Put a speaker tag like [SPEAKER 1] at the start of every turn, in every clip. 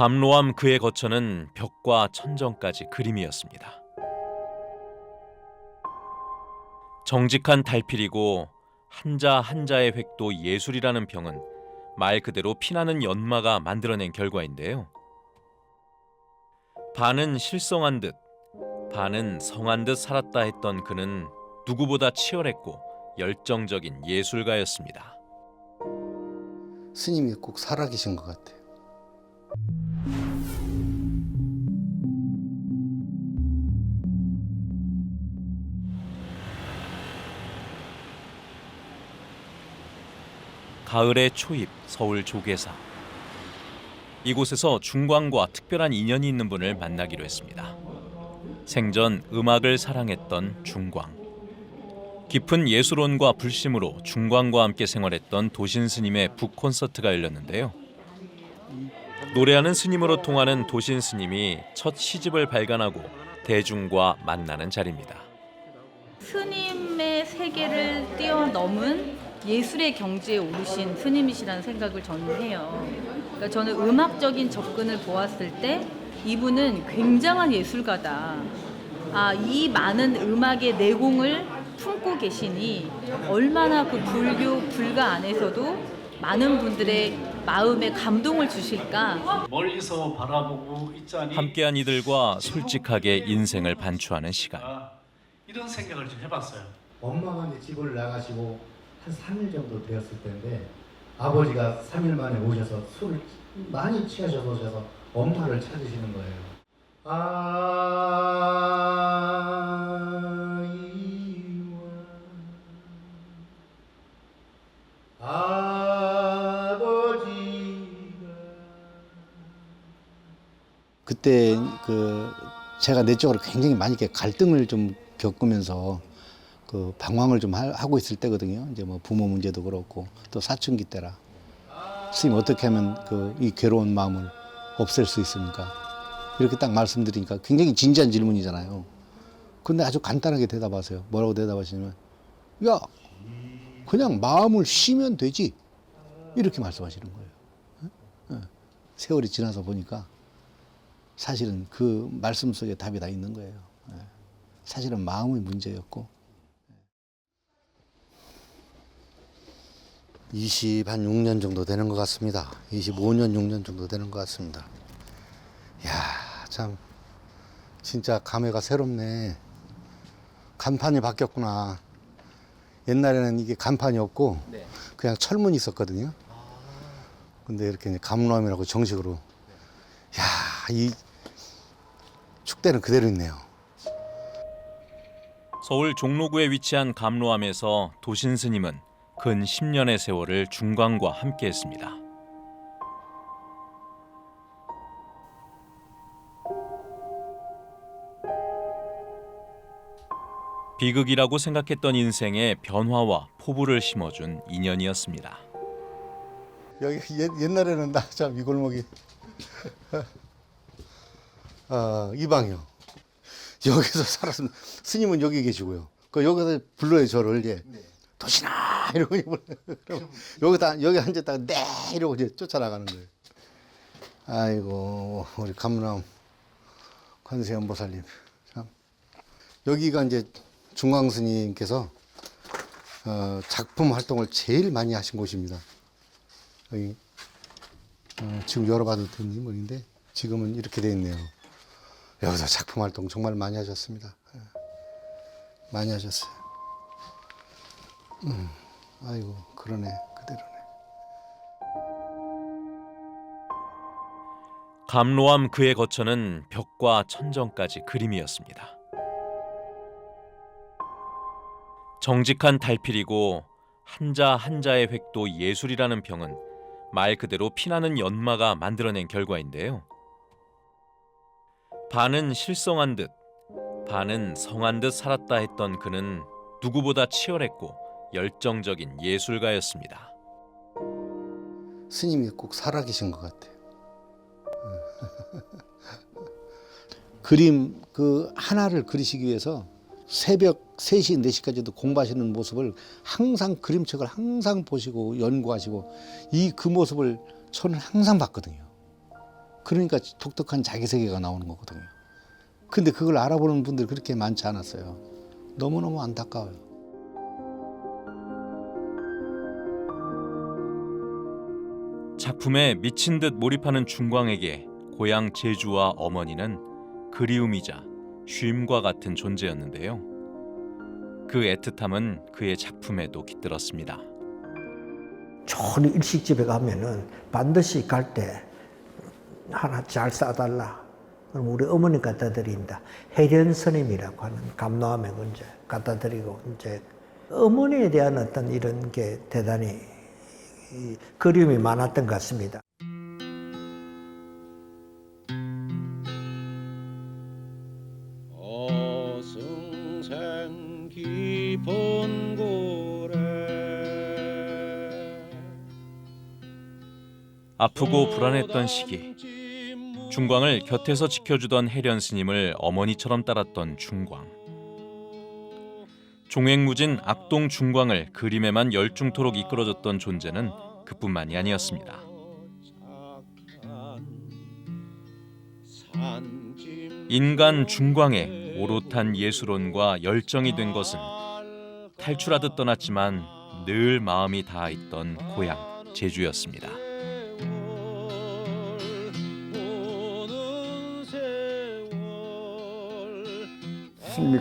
[SPEAKER 1] 감로함 그의 거처는 벽과 천정까지 그림이었습니다. 정직한 달필이고 한자 한자의 획도 예술이라는 평은 말 그대로 피나는 연마가 만들어낸 결과인데요. 반은 실성한 듯, 반은 성한 듯 살았다 했던 그는 누구보다 치열했고 열정적인 예술가였습니다.
[SPEAKER 2] 스님이 꼭 살아계신 것 같아요.
[SPEAKER 1] 가을의 초입 서울 조계사 이곳에서 중광과 특별한 인연이 있는 분을 만나기로 했습니다. 생전 음악을 사랑했던 중광 깊은 예술원과 불심으로 중광과 함께 생활했던 도신 스님의 북 콘서트가 열렸는데요. 노래하는 스님으로 통하는 도신 스님이 첫 시집을 발간하고 대중과 만나는 자리입니다.
[SPEAKER 3] 스님의 세계를 뛰어넘은 예술의 경지에 오르신 스님이시라는 생각을 저는 해요. 그러니까 저는 음악적인 접근을 보았을 때 이분은 굉장한 예술가다. 아, 이 많은 음악의 내공을 품고 계시니 얼마나 그 불교 불가 안에서도 많은 분들의 마음에 감동을 주실까
[SPEAKER 4] 멀리서 바라보고 있자니
[SPEAKER 1] 함께한 이들과 솔직하게 인생을 반추하는 시간.
[SPEAKER 4] 아, 이런 생각을 좀 해봤어요.
[SPEAKER 2] 엄마가 이제 집을 나가시고 한 3일 정도 되었을 텐데 아버지가 3일 만에 오셔서 술을 많이 취하셔서 오셔서 엄마를 찾으시는 거예요. 아버지가 그때 그 제가 내적으로 굉장히 많이 갈등을 좀 겪으면서 그 방황을 좀 하- 하고 있을 때거든요. 이제 뭐 부모 문제도 그렇고 또 사춘기 때라. 스님 어떻게 하면 그 이 괴로운 마음을 없앨 수 있습니까? 이렇게 딱 말씀드리니까 굉장히 진지한 질문이잖아요. 근데 아주 간단하게 대답하세요. 뭐라고 대답하시냐면 야 그냥 마음을 쉬면 되지 이렇게 말씀하시는 거예요. 세월이 지나서 보니까 사실은 그 말씀 속에 답이 다 있는 거예요. 예. 사실은 마음의 문제였고 20, 한 6년 정도 되는 것 같습니다. 25년, 6년 정도 되는 것 같습니다. 야, 참 진짜 감회가 새롭네. 간판이 바뀌었구나. 옛날에는 이게 간판이 없고 그냥 철문이 있었거든요. 근데 이렇게 감로함이라고 정식으로 야, 이 축대는 그대로 있네요.
[SPEAKER 1] 서울 종로구에 위치한 감로함에서 도신 스님은 근 10년의 세월을 중광과 함께했습니다. 비극이라고 생각했던 인생에 변화와 포부를 심어준 인연이었습니다.
[SPEAKER 2] 여기 옛, 옛날에는 나 참 이 골목이 아, 이방이요. 여기서 살았으면 스님은 여기 계시고요. 그 여기서 불러요 저를 이제 도시나 이러고 이제 불러요. 그럼 여기다 여기 앉았다가 네 이러고 이제 쫓아나가는 거예요. 아이고 우리 감람 관세음 보살님 참 여기가 이제 중광 스님께서 어, 작품 활동을 제일 많이 하신 곳입니다. 여기 어, 지금 열어봐도 되는 인물인데 지금은 이렇게 돼 있네요. 여기서 작품 활동 정말 많이 하셨습니다. 예. 많이 하셨어요. 음, 아이고 그러네 그대로네.
[SPEAKER 1] 감로함 그의 거처는 벽과 천정까지 그림이었습니다. 정직한 달필이고 한자 한자의 획도 예술이라는 평은 말 그대로 피나는 연마가 만들어낸 결과인데요. 반은 실성한 듯, 반은 성한 듯 살았다 했던 그는 누구보다 치열했고 열정적인 예술가였습니다.
[SPEAKER 2] 스님이 꼭 살아계신 것 같아요. 그림 그 하나를 그리시기 위해서 새벽 3시, 4시까지도 공부하시는 모습을 항상 그림책을 항상 보시고 연구하시고 이 그 모습을 저는 항상 봤거든요. 그러니까 독특한 자기 세계가 나오는 거거든요. 근데 그걸 알아보는 분들이 그렇게 많지 않았어요. 너무너무 안타까워요.
[SPEAKER 1] 작품에 미친 듯 몰입하는 중광에게 고향 제주와 어머니는 그리움이자 쉼과 같은 존재였는데요. 그 애틋함은 그의 작품에도 깃들었습니다.
[SPEAKER 5] 좋은 일식집에 가면은 반드시 갈 때 하나 잘 싸달라. 그럼 우리 어머니 갖다 드린다. 해련 스님이라고 하는 감로함에 이제 갖다 드리고 이제 어머니에 대한 어떤 이런 게 대단히 이 그리움이 많았던 것 같습니다.
[SPEAKER 1] 아프고 불안했던 시기 중광을 곁에서 지켜주던 해련 스님을 어머니처럼 따랐던 중광 종횡무진 악동 중광을 그림에만 열중토록 이끌어줬던 존재는 그뿐만이 아니었습니다. 인간 중광의 오롯한 예술혼과 열정이 된 것은 탈출하듯 떠났지만 늘 마음이 닿아 있던 고향 제주였습니다.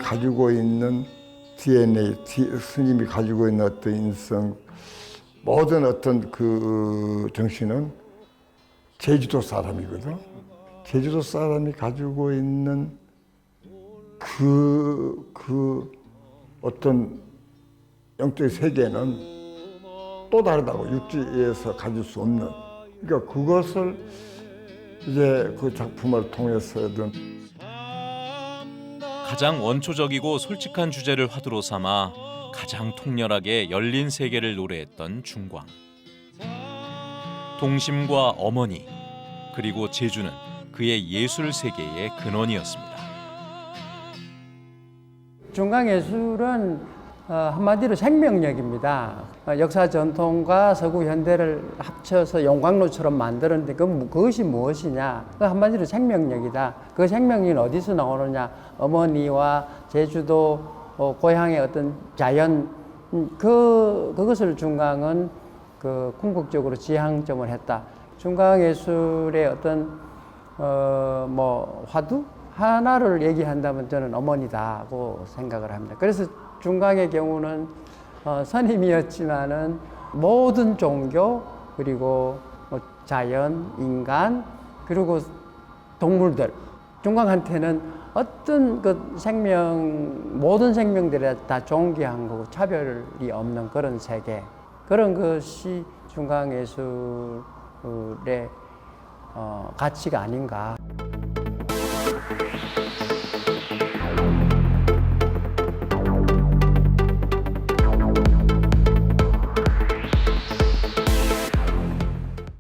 [SPEAKER 6] 가지고 있는 DNA, 디- 스님이 가지고 있는 어떤 인성, 모든 어떤 그 정신은 제주도 사람이거든. 제주도 사람이 가지고 있는 그, 그 어떤 영적인 세계는 또 다르다고 육지에서 가질 수 없는. 그러니까 그것을 이제 그 작품을 통해서든
[SPEAKER 1] 가장 원초적이고 솔직한 주제를 화두로 삼아 가장 통렬하게 열린 세계를 노래했던 중광. 동심과 어머니 그리고 제주는 그의 예술 세계의 근원이었습니다.
[SPEAKER 7] 중강예술은 어, 한마디로 생명력입니다. 어, 역사 전통과 서구 현대를 합쳐서 용광로처럼 만드는데 그, 무- 그것이 무엇이냐? 그 한마디로 생명력이다. 그 생명력이 어디서 나오느냐? 어머니와 제주도 어, 고향의 어떤 자연 음, 그 그것을 중강은 그 궁극적으로 지향점을 했다. 중강 예술의 어떤 어, 뭐 화두 하나를 얘기한다면 저는 어머니다고 생각을 합니다. 그래서 중강의 경우는 어, 선임이었지만은 모든 종교 그리고 뭐 자연, 인간 그리고 동물들 중강한테는 어떤 그 생명 모든 생명들이 다 존귀한 거고 차별이 없는 그런 세계 그런 것이 중강 예술의 어, 가치가 아닌가.